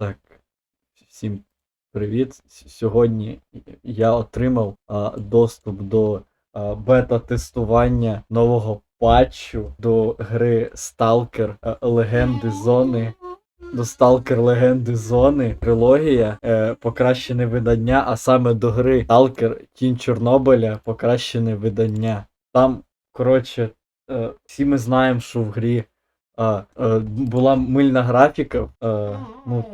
Так, всім привіт. Сьогодні я отримав а, доступ до бета-тестування нового патчу до гри Stalker а, Легенди Зони. До Stalker Легенди Зони трилогія, е, покращене видання, а саме до гри Stalker Тінь Чорнобиля, покращене видання. Там, коротше, е, всі ми знаємо, що в грі а, е, була мильна графіка. Е, ну,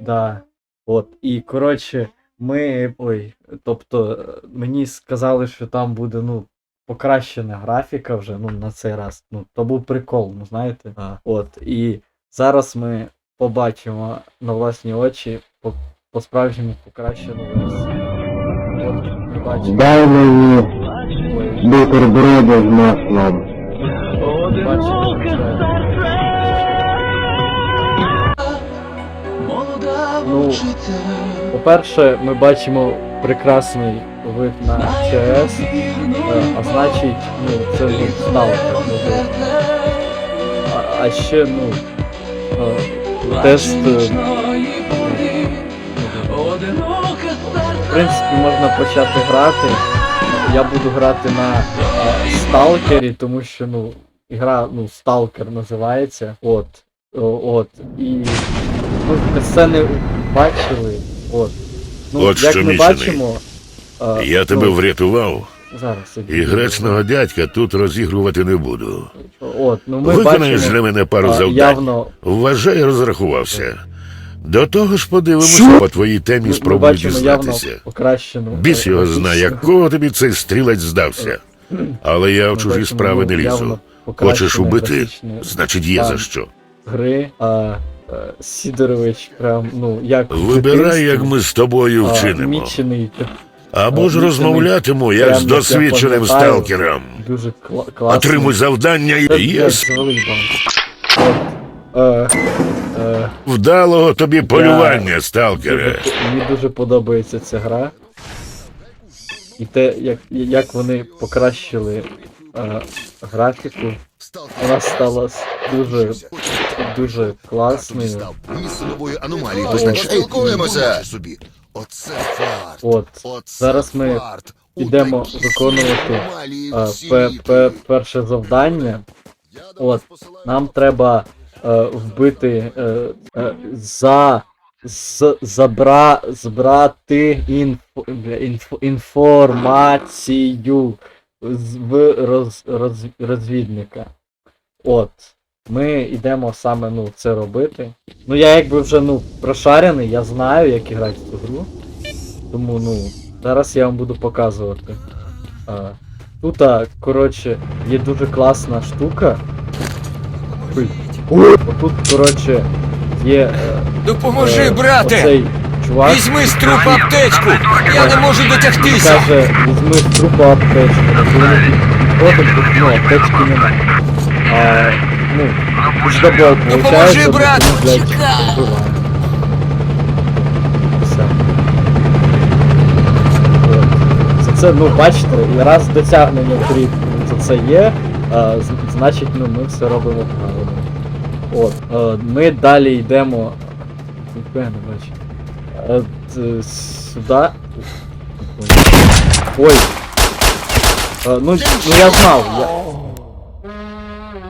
да. От. І коротше, ми. Ой, тобто, е, мені сказали, що там буде, ну, покращена графіка вже, ну, на цей раз. Ну, то був прикол, ну знаєте. А, от. І зараз ми побачимо на власні очі по, по справжньому покращену версію. Дай мені бутерброди з маслом. Бачимо, Ну, По-перше, ми бачимо прекрасний вид на ЧС, е, а значить, ну, це ну, сталкер. ну, А, а ще, ну, е, тест. е, В принципі, можна почати грати. Я буду грати на сталкері, тому що, ну, гра, ну, сталкер називається. От. От. І ну, ми сцени бачили. От. Ну, От як що, ми мічений. бачимо. е, Я тебе ну, врятував, Зараз. і гречного дядька тут розігрувати не буду. От, ну ми Виконаєш бачимо для мене пару а, завдань. явно Вважай, розрахувався. До того ж подивимося по твоїй темі, ми, спробуй бачимо явно дізнатися. покращену. Біс е, його знає, якого тобі цей стрілець здався. Але я в чужі справи не явно лізу. Хочеш убити? Значить, є за що. Гри, а, е, Сідорович прям, ну, як Вибирай, як ми з тобою а, вчинимо. Мічений, Або ж розмовлятиму, як з досвідченим сталкером. дуже кла- класний. Отримуй завдання і єс. е, е, Вдалого тобі полювання, сталкере. Мені дуже подобається ця гра. І те, як, як вони покращили е, графіку, вона стала дуже, дуже класною. Місце нової аномалії визначає. собі. Оце фарт. От. Зараз ми. Підемо виконувати е, пе, перше завдання. От, Нам треба е, вбити е, е, за. З, забра, збрати інф, інф, інформацію в роз, роз, розвідника. От. Ми йдемо саме ну, це робити. Ну я якби вже ну, прошарений, я знаю, як грати в цю гру. Тому ну, зараз я вам буду показувати. А, тут, коротше, є дуже класна штука. Ой. Отут, коротше, є. е, Допоможи, е, брате! Оцей чувак. Візьми з трупа аптечку! Я не можу дотягтися! каже, візьми з трупа аптечку. Ходом тут, ну, аптечки нема. А, ну, піздобол, Допоможи, получається, брат! Чекай! Все. От. За це, ну, бачите, і раз досягнення в грі за це є, з- значить, ну, ми все робимо правильно. От, е, ми далі йдемо. Ніхуя не бачу. Е, э, сюда. Ой. Е, ну, ну я знал. я,